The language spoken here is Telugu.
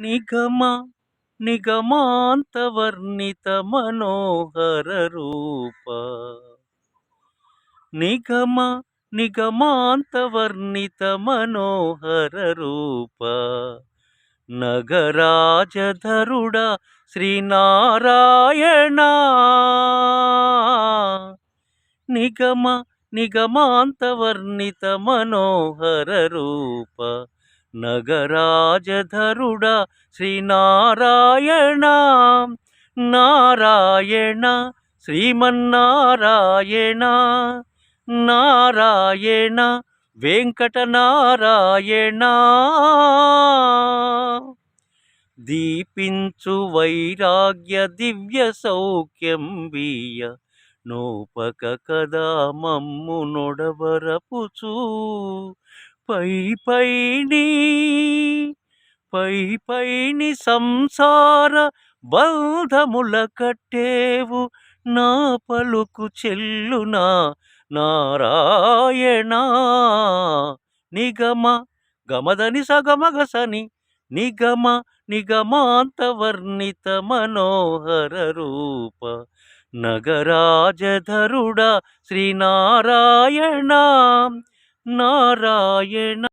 నిగమ నిగమాంతవర్ణిత మనోహర రూప. నిగమ నిగమాంతవర్ణిత మనోహర రూప. నగరాజధరుడ శ్రీనారాయణ. నిగమ నిగమాంతవర్ణిత మనోహర రూప. నగరాజధరుడ శ్రీనారాయణ నారాయణ శ్రీమన్నారాయణ నారాయణ వెంకటనారాయణ. దీపించు వైరాగ్య దివ్య సౌఖ్యం బియ్య నోపక కదా మమ్ము నొడవరపుచూ పై పైని పై పైని సంసార బంధముల కట్టేవు. నా పలుకు చెల్లునా నారాయణ. నిగమ గమదని సగమగసని నిగమ నిగమాంతవర్ణిత మనోహర రూప. నగరాజధరుడ శ్రీనారాయణ నారాయణ